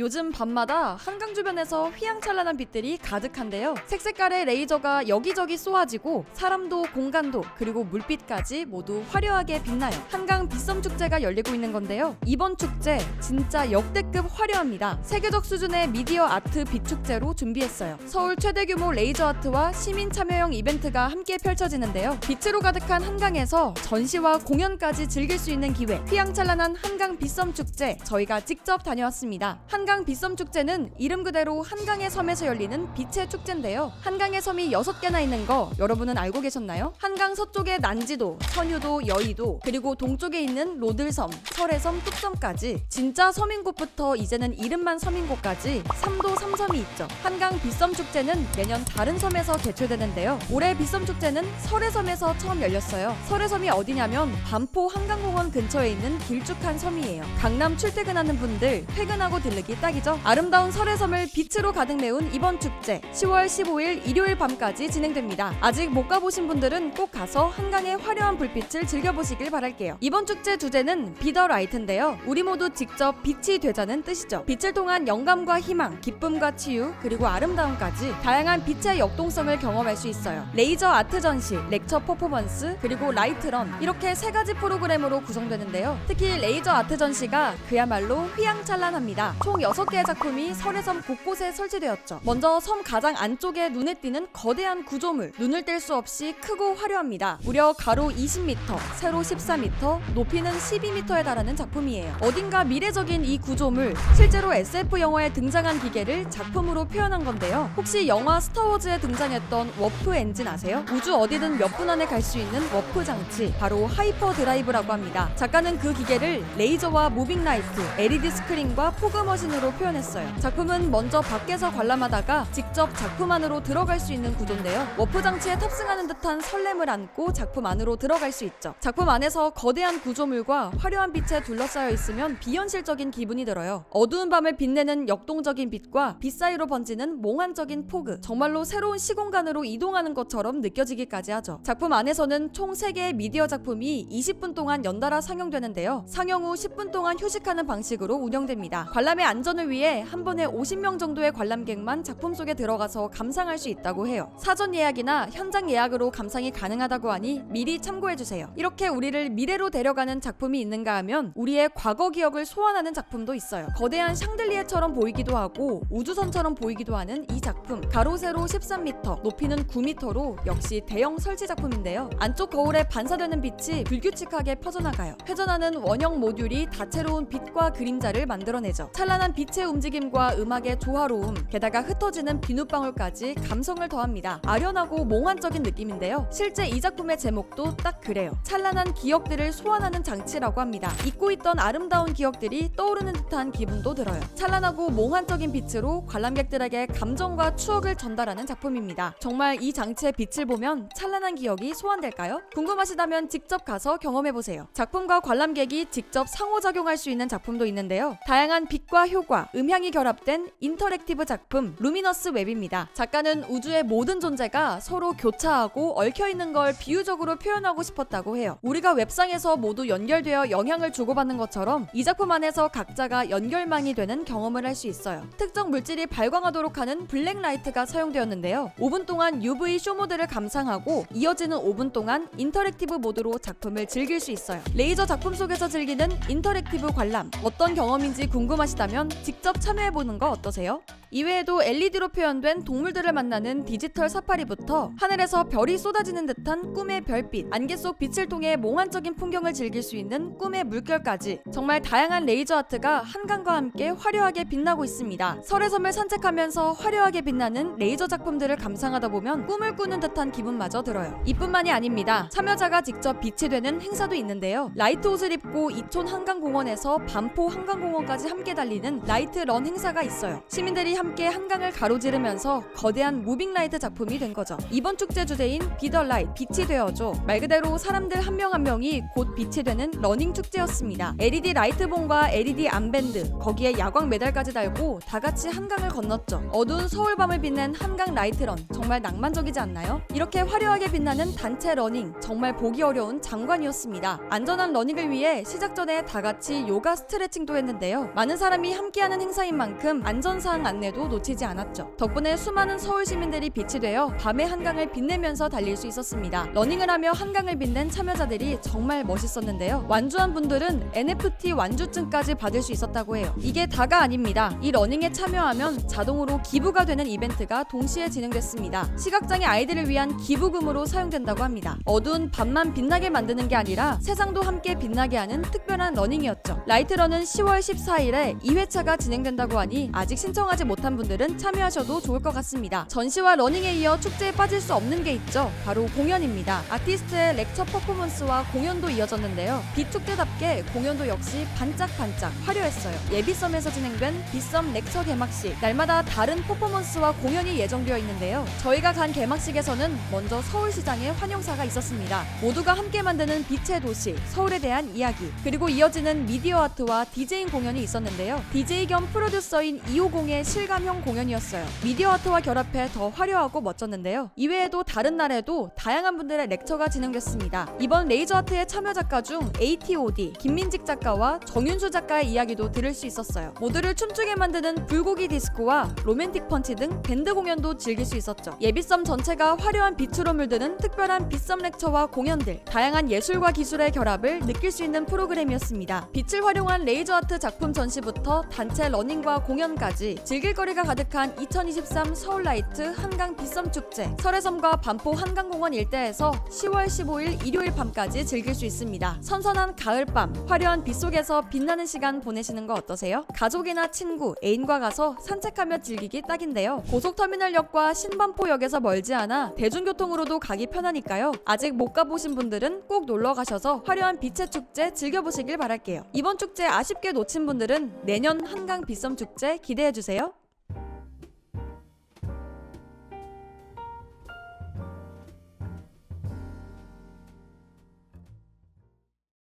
요즘 밤마다 한강 주변에서 휘황찬란한 빛들이 가득한데요. 색색깔의 레이저가 여기저기 쏘아지고 사람도 공간도 그리고 물빛까지 모두 화려하게 빛나요. 한강 빛섬 축제가 열리고 있는 건데요. 이번 축제 진짜 역대급 화려합니다. 세계적 수준의 미디어 아트 빛 축제로 준비했어요. 서울 최대 규모 레이저 아트와 시민 참여형 이벤트가 함께 펼쳐지는데요. 빛으로 가득한 한강에서 전시와 공연까지 즐길 수 있는 기회. 휘황찬란한 한강 빛섬 축제 저희가 직접 다녀왔습니다. 한강 빛섬 축제는 이름 그대로 한강의 섬에서 열리는 빛의 축제인데요. 한강의 섬이 6개나 있는 거 여러분은 알고 계셨나요? 한강 서쪽에 난지도, 선유도, 여의도, 그리고 동쪽에 있는 로들섬, 설해섬, 뚝섬까지 진짜 섬인 곳부터 이제는 이름만 섬인 곳까지 3도 3섬이 있죠. 한강 빛섬 축제는 매년 다른 섬에서 개최되는데요. 올해 빛섬 축제는 설해섬에서 처음 열렸어요. 설해섬이 어디냐면 반포 한강공원 근처에 있는 길쭉한 섬이에요. 강남 출퇴근하는 분들 퇴근하고 들르기 딱이죠. 아름다운 설해섬을 빛으로 가득 메운 이번 축제 10월 15일 일요일 밤까지 진행됩니다. 아직 못 가보신 분들은 꼭 가서 한강의 화려한 불빛을 즐겨보시길 바랄게요. 이번 축제 주제는 비더 라이트인데요. 우리 모두 직접 빛이 되자는 뜻이죠. 빛을 통한 영감과 희망, 기쁨과 치유, 그리고 아름다움까지 다양한 빛의 역동성을 경험할 수 있어요. 레이저 아트 전시, 렉처 퍼포먼스, 그리고 라이트런 이렇게 세 가지 프로그램으로 구성되는데요. 특히 레이저 아트 전시가 그야말로 휘황찬란합니다. 총 6개의 작품이 설해섬 곳곳에 설치되었죠. 먼저 섬 가장 안쪽에 눈에 띄는 거대한 구조물, 눈을 뗄 수 없이 크고 화려합니다. 무려 가로 20m, 세로 14m, 높이는 12m에 달하는 작품이에요. 어딘가 미래적인 이 구조물, 실제로 SF 영화에 등장한 기계를 작품으로 표현한 건데요. 혹시 영화 스타워즈에 등장했던 워프 엔진 아세요? 우주 어디든 몇 분 안에 갈 수 있는 워프 장치, 바로 하이퍼 드라이브라고 합니다. 작가는 그 기계를 레이저와 무빙 라이트, LED 스크린과 포그 머신 으로 표현했어요. 작품은 먼저 밖에서 관람하다가 직접 작품 안으로 들어갈 수 있는 구조인데요. 워프 장치에 탑승하는 듯한 설렘을 안고 작품 안으로 들어갈 수 있죠. 작품 안에서 거대한 구조물과 화려한 빛에 둘러싸여 있으면 비현실적인 기분이 들어요. 어두운 밤을 빛내는 역동적인 빛과 빛 사이로 번지는 몽환적인 포그. 정말로 새로운 시공간으로 이동하는 것처럼 느껴지기까지 하죠. 작품 안에서는 총 3개의 미디어 작품이 20분 동안 연달아 상영되는데요. 상영 후 10분 동안 휴식하는 방식으로 운영됩니다. 관람의 안 전을 위해 한 번에 50명 정도의 관람객만 작품 속에 들어가서 감상할 수 있다고 해요. 사전 예약이나 현장 예약으로 감상이 가능하다고 하니 미리 참고해 주세요. 이렇게 우리를 미래로 데려가는 작품이 있는가 하면 우리의 과거 기억을 소환하는 작품도 있어요. 거대한 샹들리에처럼 보이기도 하고 우주선처럼 보이기도 하는 이 작품 가로 세로 13m, 높이는 9m로 역시 대형 설치 작품인데요. 안쪽 거울에 반사되는 빛이 불규칙하게 퍼져나가요. 회전하는 원형 모듈이 다채로운 빛과 그림자를 만들어내죠. 찬란한 빛의 움직임과 음악의 조화로움, 게다가 흩어지는 비눗방울까지 감성을 더합니다. 아련하고 몽환적인 느낌인데요. 실제 이 작품의 제목도 딱 그래요. 찬란한 기억들을 소환하는 장치라고 합니다. 잊고 있던 아름다운 기억들이 떠오르는 듯한 기분도 들어요. 찬란하고 몽환적인 빛으로 관람객들에게 감정과 추억을 전달하는 작품입니다. 정말 이 장치의 빛을 보면 찬란한 기억이 소환될까요? 궁금하시다면 직접 가서 경험해보세요. 작품과 관람객이 직접 상호작용할 수 있는 작품도 있는데요. 다양한 빛과 효과, 음향이 결합된 인터랙티브 작품 루미너스 웹입니다. 작가는 우주의 모든 존재가 서로 교차하고 얽혀 있는 걸 비유적으로 표현하고 싶었다고 해요. 우리가 웹상에서 모두 연결되어 영향을 주고받는 것처럼 이 작품 안에서 각자가 연결망이 되는 경험을 할 수 있어요. 특정 물질이 발광하도록 하는 블랙라이트가 사용되었는데요. 5분 동안 UV 쇼 모드를 감상하고 이어지는 5분 동안 인터랙티브 모드로 작품을 즐길 수 있어요. 레이저 작품 속에서 즐기는 인터랙티브 관람 어떤 경험인지 궁금하시다면 직접 참여해보는 거 어떠세요? 이외에도 LED로 표현된 동물들을 만나는 디지털 사파리부터 하늘에서 별이 쏟아지는 듯한 꿈의 별빛, 안개 속 빛을 통해 몽환적인 풍경을 즐길 수 있는 꿈의 물결까지 정말 다양한 레이저 아트가 한강과 함께 화려하게 빛나고 있습니다. 설해섬을 산책하면서 화려하게 빛나는 레이저 작품들을 감상하다 보면 꿈을 꾸는 듯한 기분마저 들어요. 이뿐만이 아닙니다. 참여자가 직접 빛이 되는 행사도 있는데요. 라이트 옷을 입고 이촌 한강공원에서 반포 한강공원까지 함께 달리는 라이트 런 행사가 있어요. 시민들이 함께 한강을 가로지르면서 거대한 무빙 라이트 작품이 된 거죠. 이번 축제 주제인 비더 라이트 빛이 되어줘 말 그대로 사람들 한명한 명이 곧 빛이 되는 러닝 축제였습니다. LED 라이트봉과 LED 암밴드 거기에 야광 메달까지 달고 다 같이 한강을 건넜죠. 어두운 서울 밤을 빛낸 한강 라이트런 정말 낭만적이지 않나요? 이렇게 화려하게 빛나는 단체 러닝 정말 보기 어려운 장관이었습니다. 안전한 러닝을 위해 시작 전에 다 같이 요가 스트레칭도 했는데요. 많은 사람이 함께 하는 행사인 만큼 안전사항 안내도 놓치지 않았죠. 덕분에 수많은 서울 시민들이 빛이 되어 밤의 한강을 빛내면서 달릴 수 있었습니다. 러닝을 하며 한강을 빛낸 참여자들이 정말 멋있었는데요. 완주한 분들은 NFT 완주증까지 받을 수 있었다고 해요. 이게 다가 아닙니다. 이 러닝에 참여하면 자동으로 기부가 되는 이벤트가 동시에 진행됐습니다. 시각장애 아이들을 위한 기부금으로 사용된다고 합니다. 어두운 밤만 빛나게 만드는 게 아니라 세상도 함께 빛나게 하는 특별한 러닝이었죠. 라이트런은 10월 14일에 2회 차가 진행된다고 하니 아직 신청하지 못한 분들은 참여하셔도 좋을 것 같습니다. 전시와 러닝에 이어 축제에 빠질 수 없는 게 있죠. 바로 공연입니다. 아티스트의 렉처 퍼포먼스와 공연도 이어졌는데요. 비축제답게 공연도 역시 반짝반짝 화려했어요. 예비섬에서 진행된 비썸 렉처 개막식 날마다 다른 퍼포먼스와 공연이 예정되어 있는데요. 저희가 간 개막식에서는 먼저 서울시장의 환영사가 있었습니다. 모두가 함께 만드는 빛의 도시 서울에 대한 이야기 그리고 이어지는 미디어 아트와 디제잉 공연이 있었는데요. DJ 겸 프로듀서인 250의 실감형 공연이었어요. 미디어 아트와 결합해 더 화려하고 멋졌는데요. 이외에도 다른 날에도 다양한 분들의 렉처가 진행됐습니다. 이번 레이저 아트의 참여 작가 중 ATOD 김민직 작가와 정윤수 작가의 이야기도 들을 수 있었어요. 모두를 춤추게 만드는 불고기 디스코와 로맨틱 펀치 등 밴드 공연도 즐길 수 있었죠. 예비섬 전체가 화려한 빛으로 물드는 특별한 빛섬 렉처와 공연들, 다양한 예술과 기술의 결합을 느낄 수 있는 프로그램이었습니다. 빛을 활용한 레이저 아트 작품 전시부터 단체 러닝과 공연까지 즐길 거리가 가득한 2023 서울라이트 한강 빛섬 축제. 설해섬과 반포 한강공원 일대에서 10월 15일 일요일 밤까지 즐길 수 있습니다. 선선한 가을밤, 화려한 빛 속에서 빛나는 시간 보내시는 거 어떠세요? 가족이나 친구, 애인과 가서 산책하며 즐기기 딱인데요. 고속터미널역과 신반포역에서 멀지 않아 대중교통으로도 가기 편하니까요. 아직 못 가보신 분들은 꼭 놀러 가셔서 화려한 빛의 축제 즐겨보시길 바랄게요. 이번 축제 아쉽게 놓친 분들은 내년 한강 빛섬 축제 기대해 주세요.